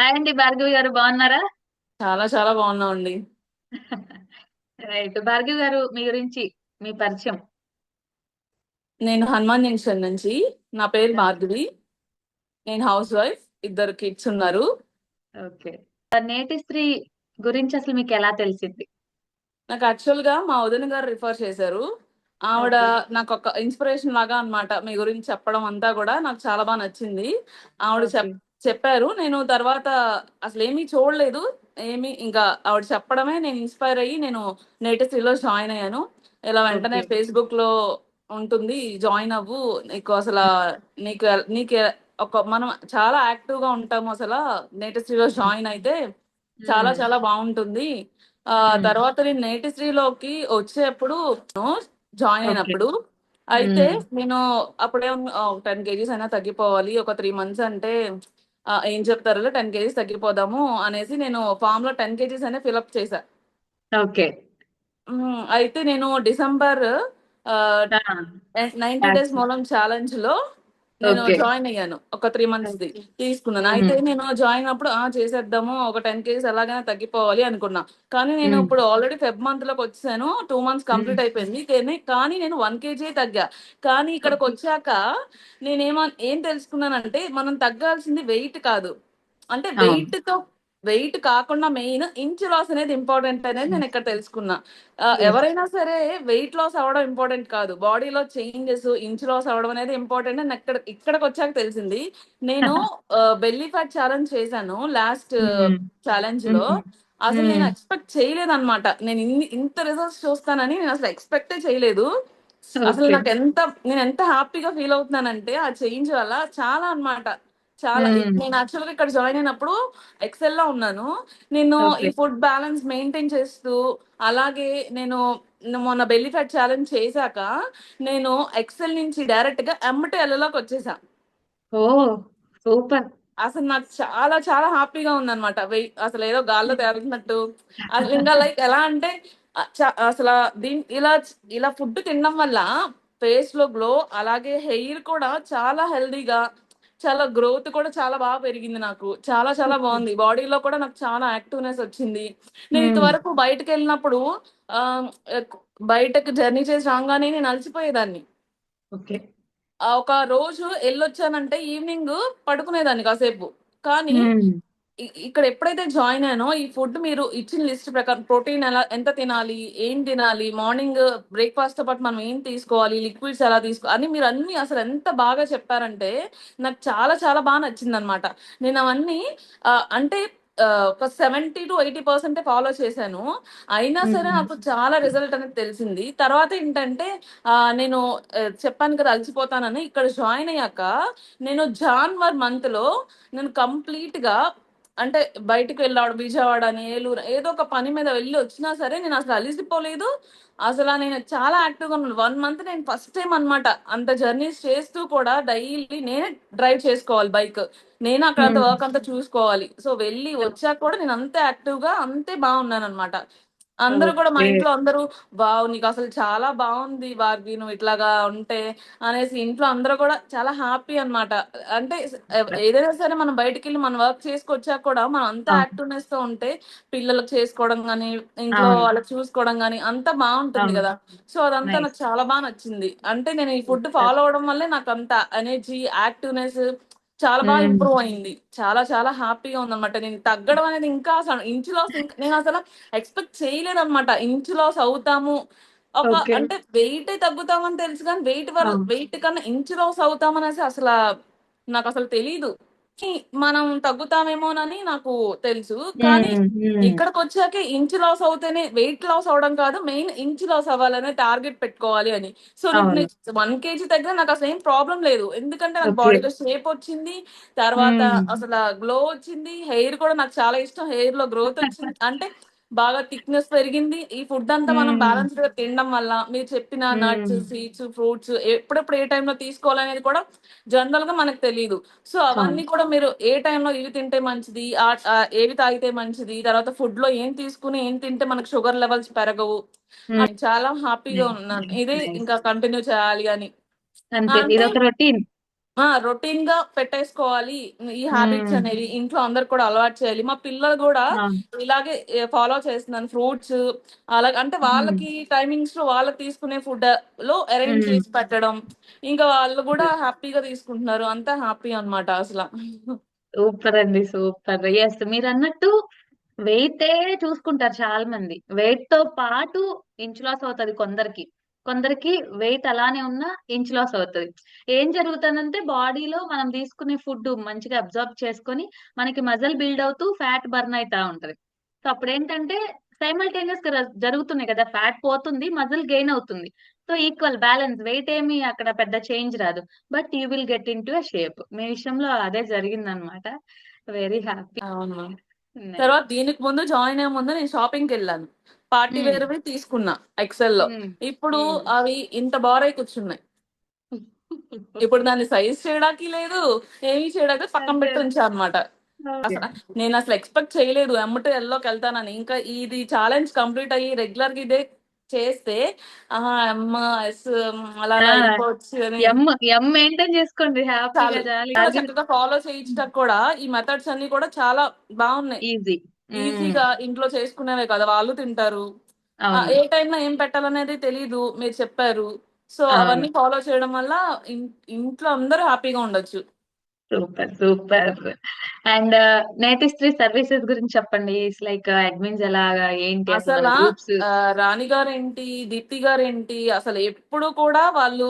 Hi అండి భార్గవి గారు బాగున్నారా? చాలా చాలా బాగున్నామండి. రైట్. భార్గవి గారు మీ గురించి మీ పరిచయం. నేను హనుమాన్ జంక్షన్ నుంచి. నా పేరు భార్గవి. నేను హౌస్ వైఫ్. ఇద్దరు కిడ్స్ ఉన్నారు. ఓకే. నేటి స్త్రీ గురించి అసలు మీకు ఎలా తెలిసింది? నాకు యాక్చువల్గా మా వదిన గారు రిఫర్ చేశారు. ఆవిడ. నాకు ఒక ఇన్స్పిరేషన్ లాగా అన్నమాట. మీ గురించి చెప్పడం అంతా కూడా నాకు చాలా బాగా నచ్చింది. ఆవిడ. చెప్పారు నేను తర్వాత అసలు ఏమీ చూడలేదు ఏమి ఇంకా ఆవిడ చెప్పడమే నేను ఇన్స్పైర్ అయ్యి నేను నేటెస్ట్లో జాయిన్ అయ్యాను ఇలా వెంటనే. ఫేస్బుక్లో ఉంటుంది జాయిన్ అవ్వు నీకు అసలు నీకు నీకు ఒక మనం చాలా యాక్టివ్గా ఉంటాము అసలు నేటెస్ట్లో జాయిన్ అయితే చాలా. చాలా బాగుంటుంది ఆ. తర్వాత నేను నేటి శ్రీలోకి వచ్చేప్పుడు జాయిన్. అయినప్పుడు అయితే. నేను అప్పుడే టెన్ కేజీస్ అయినా తగ్గిపోవాలి ఒక త్రీ మంత్స్ అంటే ఏం చెప్తారు టెన్ కేజీస్ తగ్గిపోదాము అనేసి నేను ఫామ్లో టెన్ కేజీస్ అనే ఫిలప్ చేశా. ఓకే. అయితే నేను డిసెంబర్ నైన్టీ డేస్ మూలం ఛాలెంజ్లో నేను జాయిన్ అయ్యాను. ఒక త్రీ మంత్స్ ది. తీసుకున్నాను. అయితే నేను జాయిన్ అప్పుడు ఆ చేసేద్దాము. ఒక టెన్ కేజీస్ ఎలాగైనా తగ్గిపోవాలి అనుకున్నా. కానీ నేను ఇప్పుడు ఆల్రెడీ ఫెబ్ మంత్లోకి వచ్చాను టూ మంత్స్ కంప్లీట్ అయిపోయింది. కానీ- కానీ నేను వన్ కేజీ తగ్గా. కానీ ఇక్కడికి వచ్చాక నేనేమో ఏం తెలుసుకున్నానంటే మనం తగ్గాల్సింది వెయిట్ కాదు. అంటే. వెయిట్తో వెయిట్ కాకుండా మెయిన్ ఇంచ్ లాస్ అనేది ఇంపార్టెంట్ అనేది నేను ఇక్కడ తెలుసుకున్నా Yes. ఎవరైనా సరే వెయిట్ లాస్ అవ్వడం ఇంపార్టెంట్ కాదు బాడీలో చేంజెస్ ఇంచ్ లాస్ అవ్వడం అనేది ఇంపార్టెంట్ అని ఇక్కడ ఇక్కడికి వచ్చాక తెలిసింది నేను బెల్లీ ఫ్యాట్ ఛాలెంజ్ చేశాను లాస్ట్ Hmm. ఛాలెంజ్లో Hmm. అసలు నేను Hmm. ఎక్స్పెక్ట్ చేయలేదు అనమాట నేను ఇన్ని ఇంత రిజల్ట్స్ చూస్తానని నేను అసలు ఎక్స్పెక్టే చేయలేదు అసలు. నాకు ఎంత నేను ఎంత హ్యాపీగా ఫీల్ అవుతున్నానంటే ఆ చేంజ్ వల్ల చాలా అన్నమాట చాలా. నేను యాక్చువల్గా ఇక్కడ జాయిన్ అయినప్పుడు ఎక్సెల్లో ఉన్నాను. నేను ఈ. ఫుడ్ బ్యాలెన్స్ మెయింటైన్ చేస్తూ అలాగే నేను మొన్న బెల్లీ ఫ్యాట్ ఛాలెంజ్ చేశాక నేను ఎక్సెల్ నుంచి డైరెక్ట్గా ఎమ్మటి ఎల్లోకి వచ్చేసా. ఓ సూపర్. అసలు నాకు చాలా చాలా హ్యాపీగా ఉందన్నమాట. వెయ్ అసలు ఏదో గాల్లో తేలుతున్నట్టు. అసలు ఇంకా లైక్ ఎలా అంటే అసలు దీని ఇలా ఇలా ఫుడ్ తినడం వల్ల ఫేస్లో గ్లో అలాగే హెయిర్ కూడా చాలా హెల్దీగా చాలా గ్రోత్ కూడా చాలా బాగా పెరిగింది నాకు. చాలా చాలా బాగుంది. బాడీలో కూడా నాకు చాలా యాక్టివ్నెస్ వచ్చింది. నేను. ఇంతవరకు బయటకు వెళ్ళినప్పుడు ఆ బయటకు జర్నీ చేసి రాగానే నేను అలసిపోయేదాన్ని. ఒక రోజు వెళ్ళొచ్చానంటే ఈవినింగ్ పడుకునేదాన్ని కాసేపు. కానీ ఇక్కడ ఎప్పుడైతే జాయిన్ అయ్యానో ఈ ఫుడ్ మీరు ఇచ్చిన లిస్ట్ ప్రకారం ప్రోటీన్ ఎలా ఎంత తినాలి ఏం తినాలి మార్నింగ్ బ్రేక్ఫాస్ట్తో పాటు మనం ఏం తీసుకోవాలి లిక్విడ్స్ ఎలా తీసుకో అని మీరు అన్ని అసలు ఎంత బాగా చెప్పారంటే నాకు చాలా చాలా బాగా నచ్చింది అనమాట నేను అవన్నీ అంటే ఒక seventy to eighty percent follow చేశాను. అయినా సరే. నాకు చాలా రిజల్ట్ అనేది తెలిసింది. తర్వాత ఏంటంటే నేను చెప్పాను కదా అలసిపోతానని ఇక్కడ జాయిన్ అయ్యాక నేను జాన్వర్ మంత్లో నేను కంప్లీట్గా అంటే బయటికి వెళ్ళాడు విజయవాడ అని ఏలూరు ఏదో ఒక పని మీద వెళ్ళి వచ్చినా సరే నేను అసలు అలిసిపోలేదు. అసలు నేను చాలా యాక్టివ్గా ఉన్నాను. వన్ మంత్ నేను ఫస్ట్ టైం అన్నమాట అంత జర్నీస్ చేస్తూ కూడా డైలీ నేనే డ్రైవ్ చేసుకోవాలి బైక్. నేను అక్కడ. వర్క్ అంతా చూసుకోవాలి. సో వెళ్ళి వచ్చాక కూడా నేను అంతే యాక్టివ్గా అంతే బాగున్నాను అనమాట అందరూ కూడా మా. ఇంట్లో అందరూ వావ్ నీకు అసలు చాలా బాగుంది భార్గి నువ్వు ఇట్లాగా ఉంటే అనేసి ఇంట్లో అందరూ కూడా చాలా హ్యాపీ అన్నమాట అంటే ఏదైనా సరే మనం బయటికి వెళ్ళి మన వర్క్ చేసుకొచ్చాక కూడా మనం అంత. యాక్టివ్నెస్తో ఉంటే పిల్లలకు చేసుకోవడం కానీ ఇంట్లో. వాళ్ళకి చూసుకోవడం కానీ అంతా బాగుంటుంది. కదా సో అదంతా. నాకు చాలా బాగా నచ్చింది అంటే నేను ఈ ఫుడ్. ఫాలో అవడం వల్లే నాకు అంత ఎనర్జీ యాక్టివ్నెస్ చాలా బాగా. ఇంప్రూవ్ అయింది చాలా చాలా హ్యాపీగా ఉందన్నమాట నేను తగ్గడం అనేది ఇంకా అసలు ఇంచు లాస్ నేను అసలు ఎక్స్పెక్ట్ చేయలేదు అనమాట ఇంచు లాస్ అవుతాము ఒక. అంటే వెయిట్ తగ్గుతామని తెలుసు కానీ వెయిట్ అవును. వెయిట్ కన్నా ఇంచు లాస్ అవుతామనేసి అసలు నాకు అసలు తెలీదు మనం తగ్గుతామేమోనని నాకు తెలుసు కానీ. ఇక్కడికి వచ్చాక ఇంచ్ లాస్ అవుతేనే వెయిట్ లాస్ అవడం కాదు మెయిన్ ఇంచ్ లాస్ అవ్వాలనే టార్గెట్ పెట్టుకోవాలి అని సో అవును. వన్ కేజీ దగ్గర నాకు అసలు ఏం ప్రాబ్లం లేదు ఎందుకంటే నాకు. బాడీలో షేప్ వచ్చింది తర్వాత. అసలు గ్లో వచ్చింది హెయిర్ కూడా నాకు చాలా ఇష్టం హెయిర్లో గ్రోత్ వచ్చింది అంటే బాగా థిక్నెస్ పెరిగింది ఈ ఫుడ్ అంతా మనం. బ్యాలెన్స్డ్గా తినడం వల్ల మీరు చెప్పిన నట్స్. సీడ్స్ ఫ్రూట్స్ ఎప్పుడెప్పుడు ఏ టైంలో తీసుకోవాలనేది కూడా జనరల్గా మనకు తెలియదు సో అవన్నీ కూడా మీరు ఏ టైంలో ఇవి తింటే మంచిది ఏవి తాగితే మంచిది తర్వాత ఫుడ్లో ఏం తీసుకుని ఏం తింటే మనకు షుగర్ లెవెల్స్ పెరగవు చాలా హ్యాపీగా. ఉన్నాను. ఇదే. ఇంకా కంటిన్యూ చేయాలి అని అంతే అంటే ఇదొక రొటీన్ ఆ! రొటీన్‌గా పెట్టేసుకోవాలి. ఈ హ్యాబిట్స్. అనేవి ఇంట్లో అందరికి కూడా అలవాటు చేయాలి. మా పిల్లలు అవును. ఇలాగే ఫాలో చేస్తున్నాను. ఫ్రూట్స్ అలాగ అంటే. వాళ్ళకి టైమింగ్స్‌లో వాళ్ళకి తీసుకునే ఫుడ్‌లో అరేంజ్ హ్మ్. చేసి పెట్టడం. ఇంకా వాళ్ళు గూడా హ్యాపీగా తీసుకుంటున్నారు. అంతా హ్యాపీ అన్నమాట అసల. సూపర్ అండి. సూపర్. యెస్. మీరన్నట్టు వెయిటే చూసుకుంటారు చాలా మంది. వెయిట్‌తో పాటు ఇంచ్ లాస్ అవుతది కొందరికి. కొందరికి వెయిట్ అలానే ఉన్నా ఇంచ్ లాస్ అవుతది. ఏం జరుగుతుందంటే బాడీలో మనం తీసుకునే ఫుడ్ మంచిగా అబ్జర్బ్ చేసుకొని మనకి మజల్ బిల్డ్ అవుతూ ఫ్యాట్ బర్న్ అవుతా ఉంటది. సో, అప్పుడు ఏంటంటే సైమల్టేనియస్గా జరుగుతున్నాయి కదా! ఫ్యాట్ పోతుంది. మజిల్ గెయిన్ అవుతుంది. సో, ఈక్వల్ బ్యాలెన్స్ వెయిట్ ఏమి అక్కడ పెద్ద చేంజ్ రాదు. But you will get into shape. మీ విషయంలో అదే జరిగిందన్నమాట. Very happy. తర్వాత దీనికి ముందు జాయిన్ అయ్యే ముందు నేను షాపింగ్‌కెళ్ళాను. పార్టీ హ్మ్. వేర్‌వి తీసుకున్నా ఎక్సెల్‌లో. హ్మ్. ఇప్పుడు. అవి ఇంత బారై కూర్చున్నాయి. ఇప్పుడు దాన్ని సైజ్ చేయడానికి లేదు. ఏమి చేయడానికి పక్కన. పెట్టి ఉంచా అన్నమాట. ఓకే. అసల ఎక్స్‌పెక్ట్ చేయలేదు. ఎమ్మటే ఎల్లోకెళ్తానని. ఇంకా ఇది ఛాలెంజ్ కంప్లీట్ అయ్యి రెగ్యులర్‌గా ఇదే చేస్తే అలా మెయింటైన్ చేసుకోండి చక్కగా ఫాలో చేయించడానికి కూడా ఈ మెథడ్స్ అన్నీ కూడా చాలా బావున్నాయి. ఈజీ. ఈజీగా ఇంట్లో చేసుకునేవే కదా! వాళ్ళు తింటారు. ఏ టైంలో ఏం పెట్టాలనేది తెలీదు. మీరు చెప్పారు. సో, అవును. అవన్నీ ఫాలో చేయడం వల్ల ఇంట్లో అందరూ హ్యాపీగా ఉండొచ్చు. Super. Super. And Netistree services గురించి చెప్పండి. ఇట్స్ లైక్ అడ్మిన్స్ ఎలాగా? ఏంటి అసలు? ఆహ్, రాణి గారేంటి, దీప్తి గారేంటి అసలు ఎప్పుడు కూడా వాళ్ళు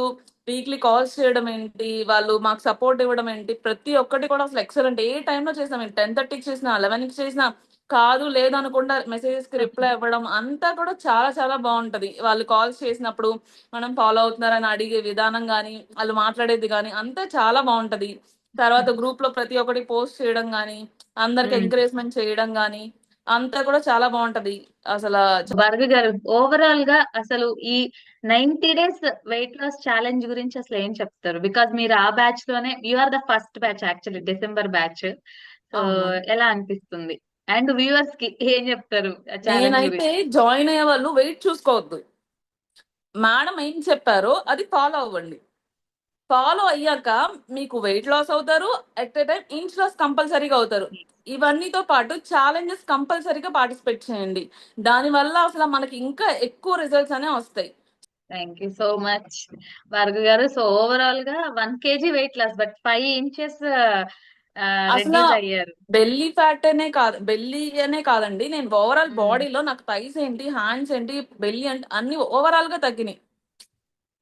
వీక్లీ కాల్స్ చేయడం ఏంటి, వాళ్ళు మాకు సపోర్ట్ ఇవ్వడం ఏంటి, ప్రతి ఒక్కటి కూడా అసలు ఎక్సలెంట్. ఏ టైంలో చేసినా మేము 10:30కి చేసినా, 11కి చేసినా, కాదు లేదనకుండా మెసేజెస్‌కి రిప్లై ఇవ్వడం అంతా కూడా చాలా చాలా బావుంటది. వాళ్ళు కాల్స్ చేసినప్పుడు మనం ఫాలో అవుతున్నారని అడిగే విధానం గాని, ఆళ్ళు మాట్లాడేది గాని అంతా చాలా బావుంటది. తర్వాత గ్రూప్‌లో ప్రతి ఒక్కటి పోస్ట్ చేయడం గాని, అందరికి. ఎంకరేజ్‌మెంట్ చేయడం గాని అంతా కూడా చాలా బావుంటది. అసలా భార్గవి గారు ఓవరాల్‌గా అసలు ఈ 90 డేస్ వెయిట్ లాస్ ఛాలెంజ్ గురించి అసలు ఏం చెప్తారు? బికాజ్ మీరు ఆ బ్యాచ్‌లోనే you are the first batch actually December batch. So. ఎలా అనిపిస్తుంది? అండ్ వ్యూవర్స్‌కి ఏం చెప్తారు నేనైతే? జాయిన్ అయ్యే వాళ్ళు వెయిట్ చూసుకోవద్దు. మేడం ఏం చెప్పారో అది ఫాలో అవ్వండి. ఫాలో అయ్యాక మీకు వెయిట్ లాస్ అవుతారు. At a time inch loss కంపల్సరీగా అవుతారు. ఇవన్నీతో పాటు ఛాలెంజెస్ కంపల్సరీగా పార్టిసిపేట్ చేయండి. దానివల్ల అసల మనకి ఇంకా ఎక్కువ రిజల్ట్స్ అనేవి వస్తాయి. Thank you so much Bhargavi గారు. సో, ఓవరాల్‌గా 1 kg weight loss but 5 inches అసల. బెల్లీ ఫ్యాట్ అనే కాదు బెల్లీ అనే కాదండి. నేను ఓవరాల్. బాడీలో నాకు థైస్ ఏంటి, హ్యాండ్స్ ఏంటి, బెల్లీ ఏంటి అన్నీ ఓవరాల్‌గా తగ్గినియి.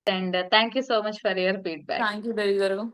and uh, thank you so much for your feedback. Thank you, very much.